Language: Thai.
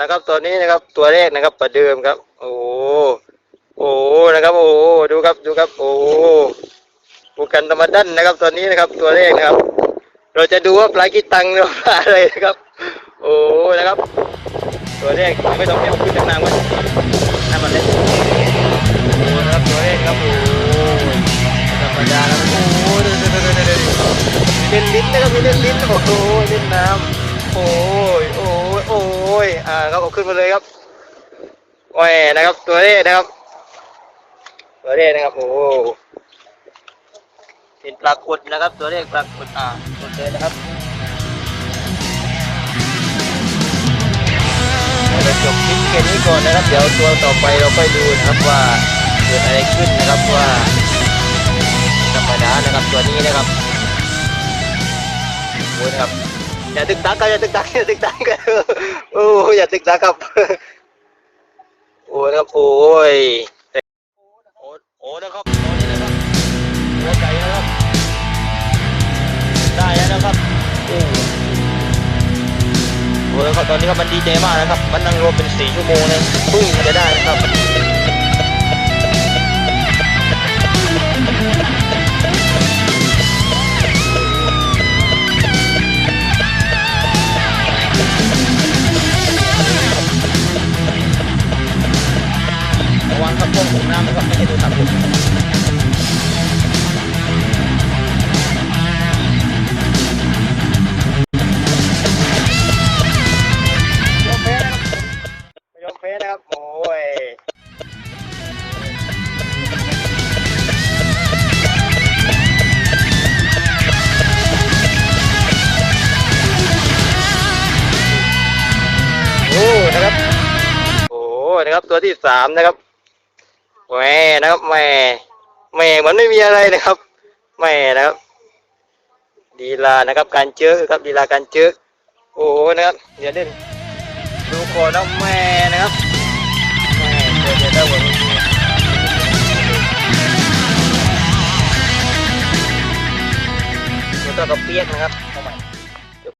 นะครับตัวนี้นะครับตัวแรกนะครับประเดิมครับ โอ้โหโอ้นะครับโอ้ดูครับดูครับ โอ้ปูกันธรรมดันนะครับตัวนี้นะครับตัวแรกนะครับ เราจะดูว่าปลากีตังหรือปลาอะไรนะครับ โอ้โหนะครับ ตัวแรกไม่ต้องเรียกขึ้นจากน้ำมันน้ำมันเล็กนะครับตัวแรกครับโอ้โหธรรมดาแล้วโอ้โหดูดูดูดูดูดูมีเล่นลิ้นนะครับมีเล่นลิ้นโอ้โหเล่นน้ำโอ้ยโอ้ยโอ้ย อ่าครับเอาขึ้นมาเลยครับโอ้ยนะครับ ตัวแรกนะครับ ตัวแรกนะครับ โอ้โหเป็นปลากดนะครับ ตัวแรกปลากดอ่ากดเลยนะครับเราจบคลิปแค่นี้ก่อนนะครับ เดี๋ยวตัวต่อไปเราค่อยดูนะครับว่าเกิดอะไรขึ้นนะครับว่าธรรมดานะครับตัวนี้นะครับโอ้ยครับ อย่าตึกตักกันอย่าตึกตักอย่าตึกตักกันโอ้ยอย่าตึกตักครับ โอ้ยนะครับโอ้ยโอ้โอ้นะครับโอ้นี่นะครับหัวใจนะครับได้แล้วนะครับโอ้โอ้ยครับตอนนี้ครับมันดีใจมากนะครับ มันนั่งรวมเป็นสี่ชั่วโมงเลยพึ่งจะได้นะครับ โอ้นะครับ ตัวที่สามนะครับแหม่นะครับแหม่แหม่เหมือนไม่มีอะไรนะครับแหม่นะครับดีลานะครับ การเจอครับดีลาการเจอโอ้นะครับเดี๋ยวเด่นดูโคนนะแหม่นะครับแหม่เดี๋ยวเดี๋ยวได้หมดดูตัวกับเปียกนะครับ